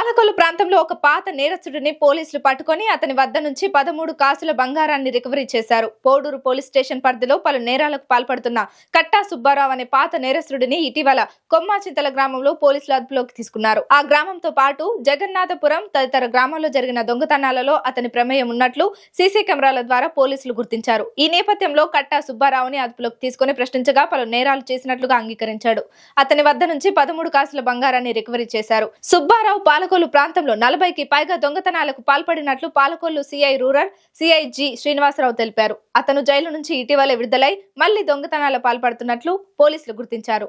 పాలకొల్లు ప్రాంతంలో ఒక పాత నేరస్తుడిని పోలీసులు పట్టుకొని అతని వద్ద నుంచి పదమూడు కాసుల బంగారాన్ని రికవరీ చేశారు. పోడూరు పోలీస్ స్టేషన్ పరిధిలో పలు నేరాలకు పాల్పడుతున్న కట్టా సుబ్బారావు అనే పాత నేరస్తుడిని ఇటీవల కొమ్మాచింతల గ్రామంలో పోలీసులు అదుపులోకి తీసుకున్నారు. ఆ గ్రామంతో పాటు జగన్నాథపురం తదితర గ్రామాల్లో జరిగిన దొంగతనాలలో అతని ప్రమేయం ఉన్నట్లు సీసీ కెమెరాల ద్వారా పోలీసులు గుర్తించారు. ఈ నేపథ్యంలో కట్టా సుబ్బారావుని అదుపులోకి తీసుకుని ప్రశ్నించగా పలు నేరాలు చేసినట్లుగా అంగీకరించాడు. అతని వద్ద నుంచి పదమూడు కాసుల బంగారాన్ని రికవరీ చేశారు. సుబ్బారావు పాలకోలు ప్రాంతంలో నలభైకి పైగా దొంగతనాలకు పాల్పడినట్లు Palakollu CI rural CI G Srinivasa Rao తెలిపారు. అతను జైలు నుంచి ఇటీవల విడుదలై మళ్ళీ దొంగతనాలు పాల్పడుతున్నట్లు పోలీసులు గుర్తించారు.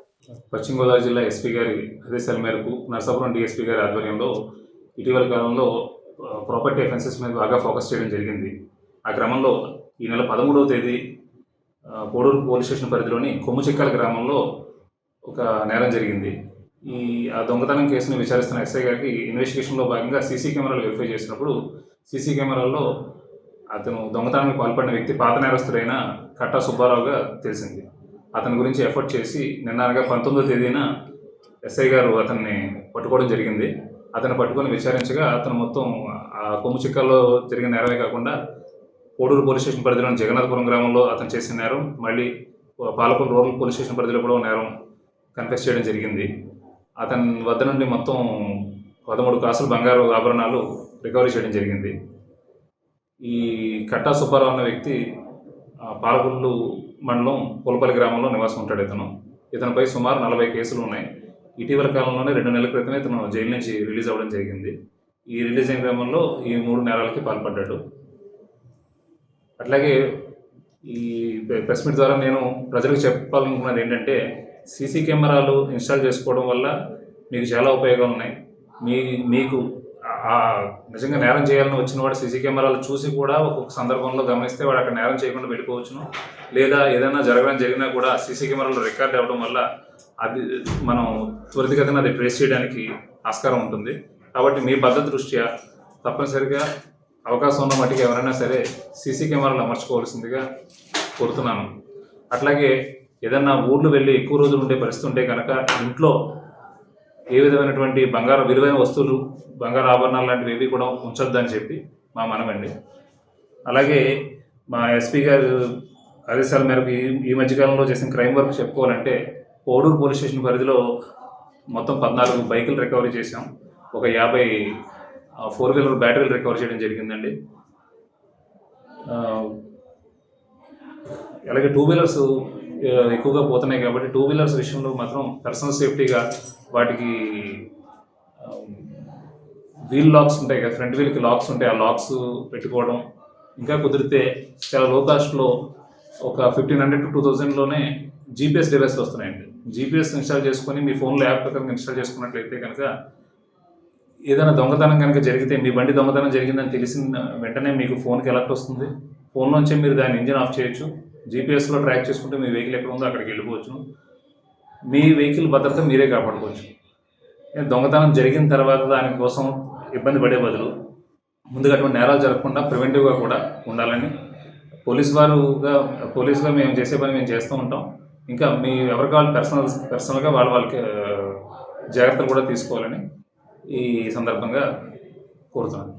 పశ్చిమ గోదావరి జిల్లా ఎస్పీ గారి ఆదేశాల మేరకు నర్సాపురం డిఎస్పీ గారి ఆధ్వర్యంలో ఇటీవల కాలంలో ప్రాపర్టీ అఫెన్సెస్ మీద బాగా ఫోకస్ చేయడం జరిగింది. ఆ క్రమంలో ఈ నెల పదమూడవ తేదీ ఆ, కోడూరు పోలీస్ స్టేషన్ పరిధిలోని కొమ్ముచిక్కల గ్రామంలో ఒక నేరం జరిగింది. ఈ ఆ దొంగతనం కేసును విచారిస్తున్న ఎస్ఐ గారికి ఇన్వెస్టిగేషన్లో భాగంగా సీసీ కెమెరాలు వెరిఫై చేసినప్పుడు సీసీ కెమెరాల్లో అతను దొంగతనానికి పాల్పడిన వ్యక్తి పాత నేరస్తుడైన కట్టా సుబ్బారావుగా తెలిసింది. అతని గురించి ఎఫర్ట్ చేసి నిన్న అనగా పంతొమ్మిదో తేదీన ఎస్ఐ గారు అతన్ని పట్టుకోవడం జరిగింది. అతను పట్టుకొని విచారించగా అతను మొత్తం ఆ కొమ్ము చిక్కల్లో జరిగిన నేరమే కాకుండా కోడూరు పోలీస్ స్టేషన్ పరిధిలోని జగన్నాథపురం గ్రామంలో అతను చేసిన నేరం మళ్ళీ పాలకొల్లు రూరల్ పోలీస్ స్టేషన్ పరిధిలో కూడా నేరం కన్ఫెస్ చేయడం జరిగింది. అతని వద్ద నుండి మొత్తం పదమూడు కాసులు బంగారు ఆభరణాలు రికవరీ చేయడం జరిగింది. ఈ కట్టా సుబ్బారావు అన్న వ్యక్తి పాలకొల్లు మండలం పులపల్లి గ్రామంలో నివాసం ఉంటాడు ఇతను. ఇతనిపై సుమారు నలభై కేసులు ఉన్నాయి. ఇటీవల కాలంలోనే రెండు నెలల క్రితమే ఇతను జైలు నుంచి రిలీజ్ అవ్వడం జరిగింది. ఈ రిలీజ్ అయిన క్రమంలో ఈ మూడు నేరాలకి పాల్పడ్డాడు. అట్లాగే ఈ ప్రెస్ మీట్ ద్వారా నేను ప్రజలకు చెప్పాలనుకున్నది ఏంటంటే సీసీ కెమెరాలు ఇన్స్టాల్ చేసుకోవడం వల్ల మీకు చాలా ఉపయోగాలు ఉన్నాయి మీ మీకు నిజంగా నేరం చేయాలని వచ్చిన వాడు సీసీ కెమెరాలు చూసి కూడా ఒక్కొక్క సందర్భంలో గమనిస్తే వాడు అక్కడ నేరం చేయకుండా వెళ్ళిపోవచ్చును. లేదా ఏదైనా జరగడం జరిగినా కూడా సీసీ కెమెరాలు రికార్డ్ అవ్వడం వల్ల అది మనం త్వరితగతిన అది ట్రేస్ చేయడానికి ఆస్కారం ఉంటుంది. కాబట్టి మీ భద్రత దృష్ట్యా తప్పనిసరిగా అవకాశం ఉన్న మట్టికి ఎవరైనా సరే సీసీ కెమెరాలు అమర్చుకోవాల్సిందిగా కోరుతున్నాను. అట్లాగే ఏదన్నా ఊర్లు వెళ్ళి ఎక్కువ రోజులు ఉండే పరిస్థితి ఉంటే కనుక ఇంట్లో ఏ విధమైనటువంటి బంగారు విలువైన వస్తువులు బంగారు ఆభరణాలు లాంటివి ఏవి కూడా ఉంచొద్దని చెప్పి మా మనమండి. అలాగే మా ఎస్పీ గారు ఆదేశాల మేరకు ఈ ఈ మధ్యకాలంలో చేసిన క్రైమ్ వర్క్ చెప్పుకోవాలంటే కోడూరు పోలీస్ స్టేషన్ పరిధిలో మొత్తం పద్నాలుగు బైకులు రికవరీ చేసాం ఒక యాభై ఫోర్ వీలర్ బ్యాటరీలు రికవర్ చేయడం జరిగిందండి. అలాగే టూ వీలర్స్ ఎక్కువగా పోతున్నాయి కాబట్టి టూ వీలర్స్ విషయంలో మాత్రం పర్సనల్ సేఫ్టీగా వాటికి వీల్ లాక్స్ ఉంటాయి కదా ఫ్రంట్ వీల్కి లాక్స్ ఉంటాయి. ఆ లాక్స్ పెట్టుకోవడం ఇంకా కుదిరితే చాలా లో కాస్ట్లో ఒక ఫిఫ్టీన్ హండ్రెడ్ టు టూ థౌజండ్లోనే జీపీఎస్ డివైస్లు వస్తున్నాయండి. జీపీఎస్ ఇన్స్టాల్ చేసుకొని మీ ఫోన్లో యాప్ కనుక ఇన్స్టాల్ చేసుకున్నట్లయితే కనుక ఏదైనా దొంగతనం కనుక జరిగితే మీ బండి దొంగతనం జరిగిందని తెలిసిన వెంటనే మీకు ఫోన్కి ఎలర్ట్ వస్తుంది. ఫోన్లోంచే మీరు దాని ఇంజిన్ ఆఫ్ చేయొచ్చు. జీపీఎస్లో ట్రాక్ చేసుకుంటే మీ వెహికల్ ఎక్కడ ఉందో అక్కడికి వెళ్ళిపోవచ్చు. మీ వెహికల్ భద్రత మీరే కాపాడుకోవచ్చు. దొంగతనం జరిగిన తర్వాత దానికోసం ఇబ్బంది పడే బదులు ముందుగా అటువంటి నేరాలు జరగకుండా ప్రివెంటివ్గా కూడా ఉండాలని పోలీస్ వారుగా పోలీసుగా మేము చేసే పని మేము చేస్తూ ఉంటాం. ఇంకా మీ ఎవరు కావాలి పర్సనల్ పర్సనల్గా వాళ్ళ వాళ్ళకి జాగ్రత్తలు కూడా తీసుకోవాలని ఈ సందర్భంగా కోరుతున్నాను.